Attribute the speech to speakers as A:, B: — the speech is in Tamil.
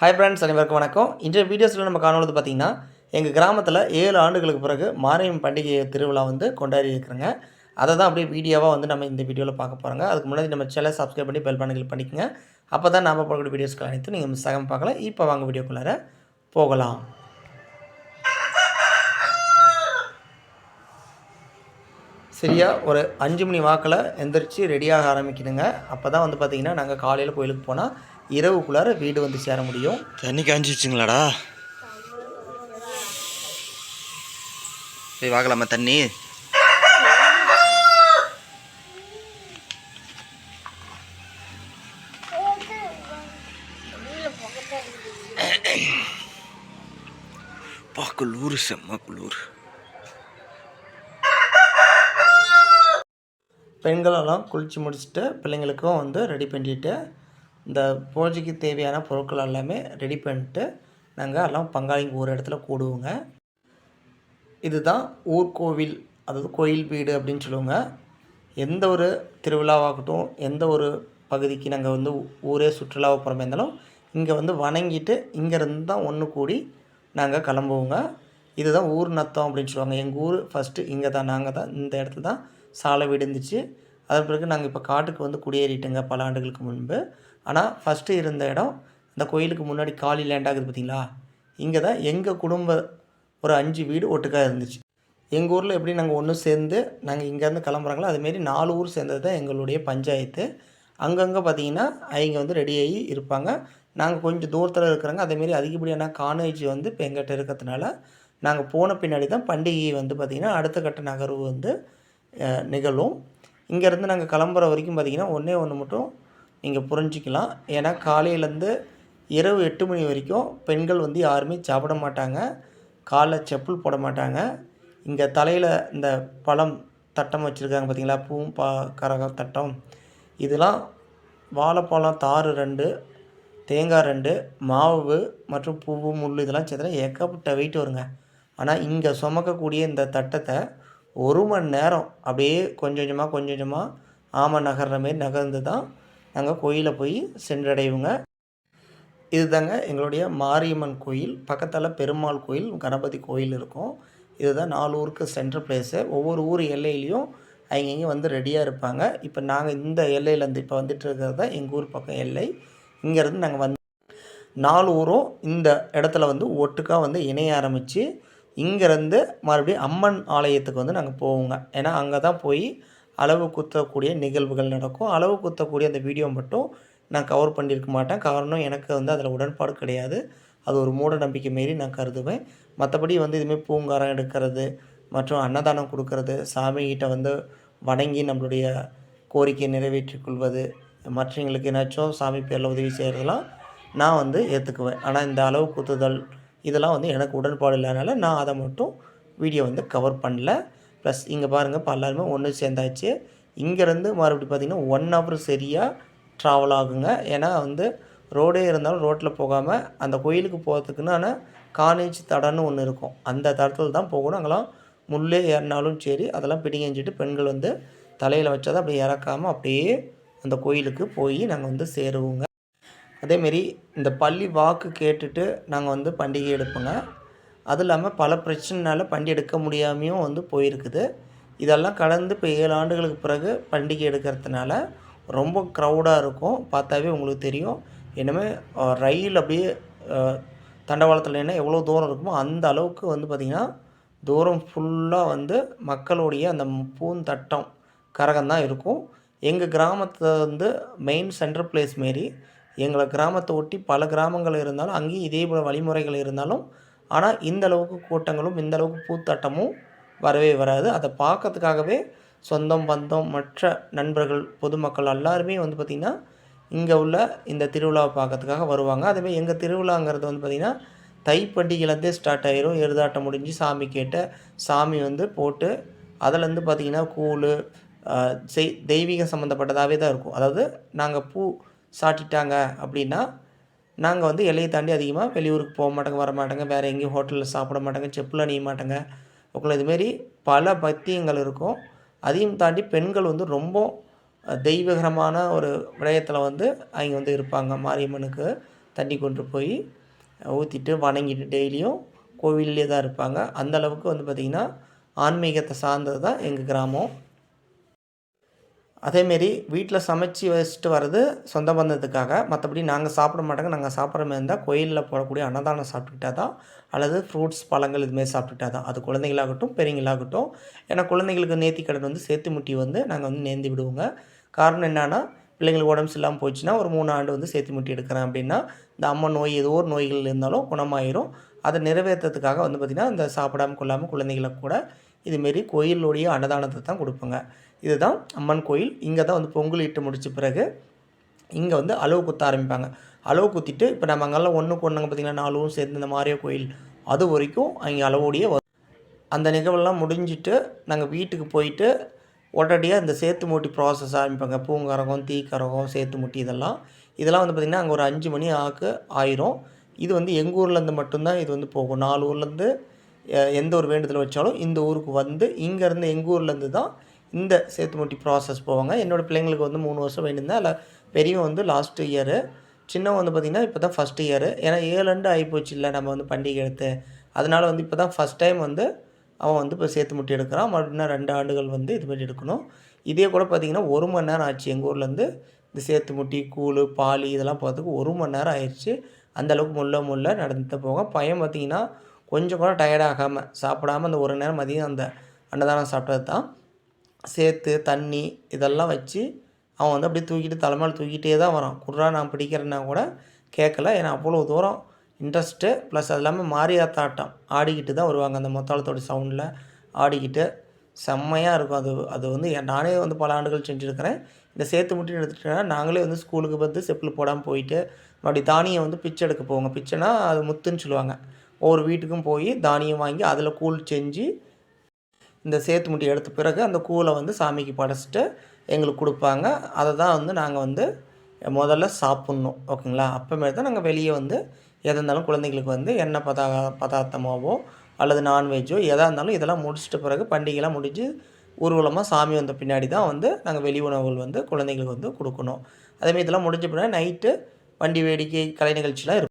A: ஹாய் ஃப்ரெண்ட்ஸ் அனைவருக்கும் வணக்கம் இன்றைய வீடியோஸில் நம்ம காணுவது பார்த்திங்கன்னா எங்கள் கிராமத்தில் ஏழு ஆண்டுகளுக்கு பிறகு மாரியம் பண்டிகை திருவிழா வந்து கொண்டாடி இருக்கிறேங்க அதை தான் அப்படியே வீடியோவாக வந்து நம்ம இந்த வீடியோவில் பார்க்க போகிறோங்க அதுக்கு முன்னாடி நம்ம சேனல் சப்ஸ்கிரைப் பண்ணி பெல் பண்ணிகள் பண்ணிக்கோங்க அப்போ தான் நாம் போடக்கூடிய வீடியோஸ்கள் அனைத்து நீங்கள் மிஸ் ஆகாமல் பார்க்கலாம் இப்போ வாங்க வீடியோக்குள்ளார போகலாம் சரியா ஒரு அஞ்சு மணி வாக்கில் எந்திரிச்சு ரெடியாக ஆரம்பிக்கணுங்க அப்போ தான் வந்து பார்த்திங்கன்னா நாங்கள் காலையில் கோயிலுக்கு போனால் இரவுக்குள்ளார வீடு வந்து சேர முடியும்
B: தண்ணி காஞ்சிச்சுங்களாடா போய் வாக்கலாமா தண்ணி பாக்கலூர் செம்மா குளூர்
A: பெண்களெல்லாம் குளித்து முடிச்சுட்டு பிள்ளைங்களுக்கும் வந்து ரெடி பண்ணிட்டு இந்த பூஜைக்கு தேவையான பொருட்கள் எல்லாமே ரெடி பண்ணிட்டு நாங்கள் எல்லாம் பங்காளிங்க ஒரு இடத்துல கூடுவோங்க இதுதான் ஊர்கோவில் அதாவது கோயில் வீடு அப்படின்னு சொல்லுவோங்க எந்த ஒரு திருவிழாவாகட்டும் எந்த ஒரு பகுதிக்கு நாங்கள் வந்து ஊரே சுற்றுலா போகிற இருந்தாலும் இங்கே வந்து வணங்கிட்டு இங்கேருந்து தான் ஒன்று கூடி நாங்கள் கிளம்புவோங்க இதுதான் ஊர் நத்தம் அப்படின்னு சொல்லுவாங்க எங்கள் ஊர் ஃபஸ்ட்டு இங்கே தான் நாங்கள் தான் இந்த இடத்துல தான் சாலை விடுந்துச்சு அதன் பிறகு நாங்கள் இப்போ காட்டுக்கு வந்து குடியேறிட்டோங்க பல ஆண்டுகளுக்கு முன்பு ஆனால் ஃபஸ்ட்டு இருந்த இடம் இந்த கோயிலுக்கு முன்னாடி காலி லேண்டாகுது பார்த்தீங்களா இங்கே தான் எங்கள் குடும்ப ஒரு அஞ்சு வீடு ஒட்டுக்காக இருந்துச்சு எங்கள் ஊரில் எப்படி நாங்கள் ஒன்று சேர்ந்து நாங்கள் இங்கேருந்து கிளம்புறாங்களோ அதுமாரி நாலு ஊர் சேர்ந்தது தான் எங்களுடைய பஞ்சாயத்து அங்கங்கே பார்த்தீங்கன்னா அவங்க வந்து ரெடியாகி இருப்பாங்க நாங்கள் கொஞ்சம் தூரத்தில் இருக்கிறாங்க அதேமாரி அதிகப்படியான கானேஜ் வந்து இப்போ எங்கிட்ட இருக்கிறதுனால நாங்கள் போன பின்னாடி தான் பண்டிகை வந்து பார்த்திங்கன்னா அடுத்த கட்ட நகர்வு வந்து நிகழும் இங்கேருந்து நாங்கள் கிளம்புற வரைக்கும் பார்த்திங்கன்னா ஒன்றே ஒன்று மட்டும் நீங்கள் புரிஞ்சிக்கலாம் ஏன்னா காலையிலேருந்து இரவு எட்டு மணி வரைக்கும் பெண்கள் வந்து யாருமே சாப்பிட மாட்டாங்க காலில் செப்பல் போட மாட்டாங்க இங்கே தலையில் இந்த பழம் தட்டம் வச்சுருக்காங்க பார்த்திங்களா பூவும் பா கரகம் தட்டம் இதெல்லாம் வாழைப்பழம் தாறு ரெண்டு தேங்காய் ரெண்டு மாவு மற்றும் பூவு முள் இதெல்லாம் சேர்த்துனா ஏகப்பட்ட வெயிட் வருங்க ஆனால் இங்கே சுமக்கக்கூடிய இந்த தட்டத்தை ஒரு மணி நேரம் அப்படியே கொஞ்சம் கொஞ்சமாக கொஞ்சம் கொஞ்சமாக ஆமாம் நகர்ற மாரி நகர்ந்து தான் நாங்கள் கோயிலை போய் சென்றடைவோங்க இது தாங்க எங்களுடைய மாரியம்மன் கோயில் பக்கத்தில் பெருமாள் கோயில் கணபதி கோயில் இருக்கும் இதுதான் நாலு ஊருக்கு சென்ட்ரல் பிளேஸு ஒவ்வொரு ஊர் எல்லையிலையும் இங்கே வந்து ரெடியாக இருப்பாங்க இப்போ நாங்கள் இந்த எல்லையிலேருந்து இப்போ வந்துட்டு இருக்கிறது தான் எங்கள் ஊர் பக்கம் எல்லை இங்கேருந்து நாங்கள் வந்து நாலு ஊரும் இந்த இடத்துல வந்து ஒட்டுக்காக வந்து இணைய ஆரம்பித்து இங்கேருந்து மறுபடியும் அம்மன் ஆலயத்துக்கு வந்து நாங்கள் போவோங்க ஏன்னா அங்கே தான் போய் அளவு குத்தக்கூடிய நிகழ்வுகள் நடக்கும் அளவு குத்தக்கூடிய அந்த வீடியோ மட்டும் நான் கவர் பண்ணியிருக்க மாட்டேன் காரணம் எனக்கு வந்து அதில் உடன்பாடு கிடையாது அது ஒரு மூட நம்பிக்கை மாரி நான் கருதுவேன் மற்றபடி வந்து இதுமாரி பூங்காரம் எடுக்கிறது மற்றும் அன்னதானம் கொடுக்கறது சாமிகிட்ட வந்து வணங்கி நம்மளுடைய கோரிக்கையை நிறைவேற்றி கொள்வது மற்றவங்களுக்கு ஏதாச்சும் சாமி பேரில் உதவி செய்கிறதெல்லாம் நான் வந்து ஏற்றுக்குவேன் ஆனால் இந்த அளவு குத்துதல் இதெல்லாம் வந்து எனக்கு உடன்பாடு இல்லைனால நான் அதை மட்டும் வீடியோ வந்து கவர் பண்ணல ப்ளஸ் இங்கே பாருங்கள் இப்போ எல்லாருமே ஒன்று சேர்ந்தாச்சு இங்கேருந்து மறுபடியும் பார்த்திங்கன்னா ஒன் ஹவர் சரியாக ட்ராவல் ஆகுங்க ஏன்னா வந்து ரோடே இருந்தாலும் ரோட்டில் போகாமல் அந்த கோயிலுக்கு போகிறதுக்குன்னு கானேஜ் தடன்னு ஒன்று இருக்கும் அந்த தடத்தில் தான் போகணும் அங்கெல்லாம் முள்ளே ஏறினாலும் சரி அதெல்லாம் பிடிங்கிட்டு பெண்கள் வந்து தலையில் வச்சாதான் அப்படியே இறக்காமல் அப்படியே அந்த கோயிலுக்கு போய் நாங்கள் வந்து சேருவோங்க அதேமாரி இந்த பள்ளி வாக்கு கேட்டுட்டு நாங்கள் வந்து பண்டிகை எடுப்போங்க அதுவும் இல்லாமல் பல பிரச்சனைனால பண்டிகை எடுக்க முடியாமையும் வந்து போயிருக்குது இதெல்லாம் கடந்து இப்போ ஏழு ஆண்டுகளுக்கு பிறகு பண்டிகை எடுக்கிறதுனால ரொம்ப க்ரௌடாக இருக்கும் பார்த்தாவே உங்களுக்கு தெரியும் இனிமேல் ரயில் அப்படியே தண்டவாளத்தில் என்ன எவ்வளோ தூரம் இருக்குமோ அந்த அளவுக்கு வந்து பார்த்திங்கன்னா தூரம் ஃபுல்லாக வந்து மக்களுடைய அந்த பூந்தட்டம் கரகம் தான் இருக்கும் எங்கள் கிராமத்தில் வந்து மெயின் சென்ட்ரல் பிளேஸ் மாரி எங்களை கிராமத்தை ஒட்டி பல கிராமங்கள் இருந்தாலும் அங்கேயும் இதே போல் வழிமுறைகள் இருந்தாலும் ஆனால் இந்த அளவுக்கு கூட்டங்களும் இந்த அளவுக்கு பூத்தாட்டமும் வரவே வராது அதை பார்க்கறதுக்காகவே சொந்தம் பந்தம் மற்ற நண்பர்கள் பொதுமக்கள் எல்லாருமே வந்து பார்த்திங்கன்னா இங்கே உள்ள இந்த திருவிழாவை பார்க்கறதுக்காக வருவாங்க அதேமாதிரி எங்கள் திருவிழாங்கிறது வந்து பார்த்திங்கன்னா தை ஸ்டார்ட் ஆகிரும் எருதாட்டம் முடிஞ்சு சாமி கேட்ட சாமி வந்து போட்டு அதிலேருந்து பார்த்திங்கன்னா கூழ் செய் தெய்வீகம் சம்மந்தப்பட்டதாகவே தான் இருக்கும் அதாவது நாங்கள் பூ சாட்டிட்டாங்க அப்படின்னா நாங்கள் வந்து எல்லையை தாண்டி அதிகமாக வெளியூருக்கு போக மாட்டேங்க வர மாட்டேங்க வேறு எங்கேயும் ஹோட்டலில் சாப்பிட மாட்டாங்க செப்பில் அணிய மாட்டேங்க உங்களை இதுமாரி பல பத்தியங்கள் இருக்கும் அதையும் தாண்டி பெண்கள் வந்து ரொம்ப தெய்வகரமான ஒரு விடயத்தில் வந்து அவங்க வந்து இருப்பாங்க மாரியம்மனுக்கு தண்ணி கொண்டு போய் ஊற்றிட்டு வணங்கிட்டு டெய்லியும் கோவில்லே தான் இருப்பாங்க அந்தளவுக்கு வந்து பார்த்திங்கன்னா ஆன்மீகத்தை சார்ந்தது தான் எங்கள் கிராமம் அதேமாரி வீட்டில் சமைச்சு வச்சுட்டு வர்றது சொந்த பந்தத்துக்காக மற்றபடி நாங்கள் சாப்பிட மாட்டோங்க நாங்கள் சாப்பிட்ற மாதிரி இருந்தால் கோயிலில் போடக்கூடிய அன்னதானம் சாப்பிட்டுக்கிட்டா தான் அல்லது ஃப்ரூட்ஸ் பழங்கள் இதுமாரி சாப்பிட்டுட்டா தான் அது குழந்தைங்களாகட்டும் பெரியங்களாகட்டும் ஏன்னா குழந்தைங்களுக்கு நேத்தி கடன் வந்து சேர்த்து முட்டி வந்து நாங்கள் வந்து நேந்தி விடுவோங்க காரணம் என்னென்னா பிள்ளைங்களுக்கு உடம்பு சரியில்லாமல் போச்சுன்னா ஒரு மூணு ஆண்டு வந்து சேர்த்து முட்டி எடுக்கிறேன் அப்படின்னா இந்த அம்மா நோய் ஏதோ ஒரு நோய்கள் இருந்தாலும் குணமாயிரும் அதை நிறைவேற்றுறதுக்காக வந்து பார்த்திங்கன்னா இந்த சாப்பிடாமல் கொள்ளாமல் குழந்தைகளை கூட இதுமாரி கோயிலுடைய அன்னதானத்தை தான் கொடுப்பேங்க இதுதான் அம்மன் கோயில் இங்கே தான் வந்து பொங்கல் இட்டு முடித்த பிறகு இங்கே வந்து அளவு குத்த ஆரம்பிப்பாங்க அளவு குத்திட்டு இப்போ நம்ம அங்கெல்லாம் ஒன்றுக்கு ஒன்றுங்க பார்த்தீங்கன்னா நாலும் சேர்ந்து இந்த மாதிரியே கோயில் அது வரைக்கும் அங்கே அளவோடைய அந்த நிகழ்வெல்லாம் முடிஞ்சிட்டு நாங்கள் வீட்டுக்கு போயிட்டு உடனடியாக இந்த சேத்து மூட்டி ப்ராசஸ் ஆரம்பிப்பாங்க பூங்கரகம் தீக்கரகம் சேத்து மூட்டி இதெல்லாம் இதெல்லாம் வந்து பார்த்திங்கன்னா அங்கே ஒரு அஞ்சு மணி ஆக்கு ஆயிரும் இது வந்து எங்கள் ஊர்லேருந்து மட்டும்தான் இது வந்து போகும் நாலு ஊர்லேருந்து எந்த ஒரு வேண்டுதல் வச்சாலும் இந்த ஊருக்கு வந்து இங்கேருந்து எங்கள் ஊர்லேருந்து தான் இந்த சேத்துமட்டி ப்ராசஸ் போவாங்க என்னோடய பிள்ளைங்களுக்கு வந்து மூணு வருஷம் வேண்டியிருந்தேன் அதில் பெரியவன் வந்து லாஸ்ட் இயரு சின்னவன் வந்து பார்த்திங்கன்னா இப்போ தான் ஃபஸ்ட் இயரு ஏன்னா ஏழண்டு ஆகிப்போச்சு இல்லை நம்ம வந்து பண்டிகை எடுத்து அதனால் வந்து இப்போ தான் ஃபஸ்ட் டைம் வந்து அவன் வந்து இப்போ சேர்த்து முட்டி எடுக்கிறான் மறுபடியும் ரெண்டு ஆண்டுகள் வந்து இது மாதிரி எடுக்கணும் இதே கூட பார்த்திங்கன்னா ஒரு மணி நேரம் ஆச்சு எங்கள் ஊர்லேருந்து இந்த சேத்து முட்டி கூழ் பாலி இதெல்லாம் போகிறதுக்கு ஒரு மணி நேரம் ஆயிடுச்சு அந்தளவுக்கு முள்ள முள்ள நடந்துட்டு போவாங்க பையன் பார்த்திங்கன்னா கொஞ்சம் கூட டயர்டாகாமல் சாப்பிடாமல் அந்த ஒரு நேரம் மதியம் அந்த அன்னதானம் சாப்பிட்டது தான் சேர்த்து தண்ணி இதெல்லாம் வச்சு அவன் வந்து அப்படியே தூக்கிட்டு தலைமையில் தூக்கிட்டே தான் வரான் குர்ரா நான் பிடிக்கிறேன்னா கூட கேட்கல ஏன்னா அவ்வளோ தூரம் இன்ட்ரெஸ்ட்டு ப்ளஸ் அது இல்லாமல் மாரியாத்தாட்டம் ஆடிக்கிட்டு தான் வருவாங்க அந்த மொத்தாளத்தோட சவுண்டில் ஆடிக்கிட்டு செம்மையாக இருக்கும் அது அது வந்து நானே வந்து பல ஆண்டுகள் செஞ்சுருக்கிறேன் இந்த சேர்த்து முட்டின்னு எடுத்துட்டேன்னா நாங்களே வந்து ஸ்கூலுக்கு வந்து செப்பில் போடாமல் போயிட்டு மறுபடி தானியம் வந்து பிச்சை எடுக்க போவோங்க பிச்சைனா அது முத்துன்னு சொல்லுவாங்க ஒவ்வொரு வீட்டுக்கும் போய் தானியம் வாங்கி அதில் கூழ் செஞ்சு இந்த சேத்து முட்டி எடுத்த பிறகு அந்த கூழை வந்து சாமிக்கு படைச்சிட்டு எங்களுக்கு கொடுப்பாங்க அதை தான் வந்து நாங்கள் வந்து முதல்ல சாப்பிட்ணும் ஓகேங்களா அப்போமே தான் நாங்கள் வெளியே வந்து எதாக இருந்தாலும் குழந்தைங்களுக்கு வந்து எண்ணெய் பதா பதார்த்தமாவோ அல்லது நான்வெஜ்ஜோ எதாக இருந்தாலும் இதெல்லாம் முடிச்சிட்ட பிறகு பண்டிகைலாம் முடிஞ்சு ஊர்வலமாக சாமி வந்த பின்னாடி தான் வந்து நாங்கள் வெளி உணவுகள் வந்து குழந்தைங்களுக்கு வந்து கொடுக்கணும் அதேமாதிரி இதெல்லாம் முடிஞ்ச பின்னாடி நைட்டு வண்டி வேடிக்கை கலை நிகழ்ச்சிலாம் இருக்கும்